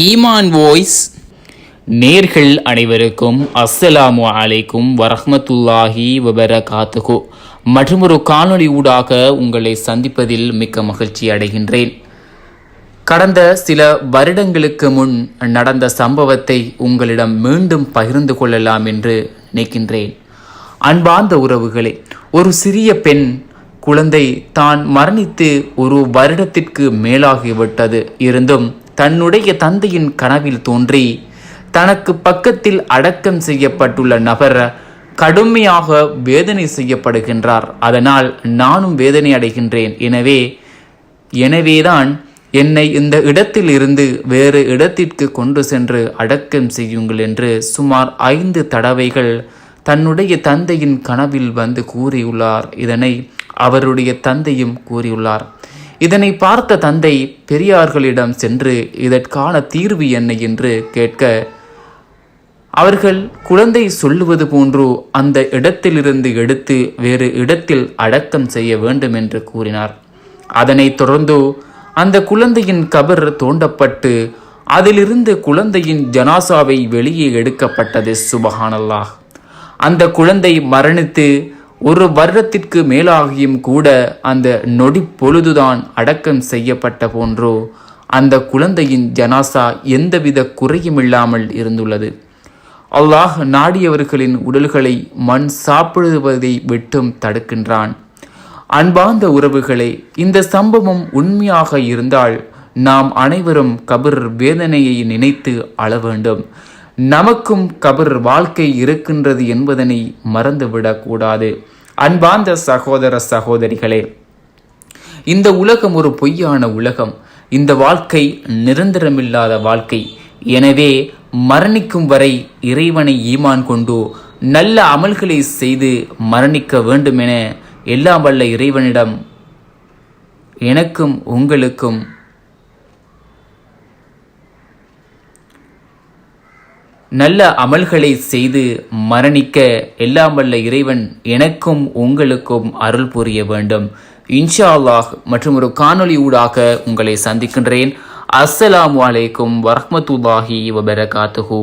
ஈமான் வாய்ஸ். நேர்கள் அனைவருக்கும் அஸ்ஸலாமு அலைக்கும் வரஹ்மத்துல்லாஹி வபரகாத்துகு மற்றொரு காணொளி ஊடாக உங்களை சந்திப்பதில் மிக்க மகிழ்ச்சி அடைகின்றேன். கடந்த சில வருடங்களுக்கு முன் நடந்த சம்பவத்தை உங்களிடம் மீண்டும் பகிர்ந்து கொள்ளலாம் என்று நினைக்கின்றேன். அன்பார்ந்த உறவுகளே ஒரு சிறிய பெண் குழந்தை தான் மரணித்து ஒரு வருடத்திற்கு மேலாகிவிட்டது. இருந்தும் தன்னுடைய தந்தையின் கனவில் தோன்றி தனக்கு பக்கத்தில் அடக்கம் செய்யப்பட்டுள்ள நபர் கடுமையாக வேதனை செய்யப்படுகின்றார். அதனால் நானும் வேதனை அடைகின்றேன். எனவே எனவேதான் என்னை இந்த இடத்தில் இருந்து வேறு இடத்திற்கு கொண்டு சென்று அடக்கம் செய்யுங்கள் என்று சுமார் ஐந்து தடவைகள் தன்னுடைய தந்தையின் கனவில் வந்து கூறியுள்ளார். இதனை அவருடைய தந்தையும் கூறியுள்ளார். இதனை பார்த்த தந்தை பெரியார்களிடம் சென்று இதற்கான தீர்வு என்ன என்று கேட்க அவர்கள் குழந்தை சொல்லுவது போன்று அந்த இடத்திலிருந்து எடுத்து வேறு இடத்தில் அடக்கம் செய்ய வேண்டும் என்று கூறினார். அதனைத் தொடர்ந்து அந்த குழந்தையின் கபர் தோண்டப்பட்டு அதிலிருந்து குழந்தையின் ஜனாசாவை வெளியே எடுக்கப்பட்டது. சுபஹானல்லாஹ். அந்த குழந்தை மரணித்து ஒரு வருடத்திற்கு மேலாகியும் கூட அந்த நொடி பொழுதுதான் அடக்கம் செய்யப்பட்ட போன்றோ அந்த குழந்தையின் ஜனாசா எந்தவித குறையும் இல்லாமல் இருந்துள்ளது. அல்லாஹ் நாடியவர்களின் உடல்களை மண் சாப்பிடுவதை விட்டும் தடுக்கின்றான். அன்பார்ந்த உறவுகளே இந்த சம்பவம் உண்மையாக இருந்தால் நாம் அனைவரும் கபர் வேதனையை நினைத்து அள வேண்டும். நமக்கும் கபர் வாழ்க்கை இருக்கின்றது என்பதனை மறந்துவிடக்கூடாது. அன்பார்ந்த சகோதர சகோதரிகளே இந்த உலகம் ஒரு பொய்யான உலகம். இந்த வாழ்க்கை நிரந்தரமில்லாத வாழ்க்கை. எனவே மரணிக்கும் வரை இறைவனை ஈமான் கொண்டு நல்ல அமல்களை செய்து மரணிக்க வேண்டுமென எல்லாம் வல்ல இறைவனிடம் எனக்கும் உங்களுக்கும் நல்ல அமல்களை செய்து மரணிக்க எல்லாம் வல்ல இறைவன் எனக்கும் உங்களுக்கும் அருள் புரிய வேண்டும். இன்ஷா அல்லாஹ் மற்றும் ஒரு காணொளி ஊடாக உங்களை சந்திக்கின்றேன். அஸ்ஸலாம் அலைக்கும் வரமத்துல்லாஹி வபரகாத்துஹூ.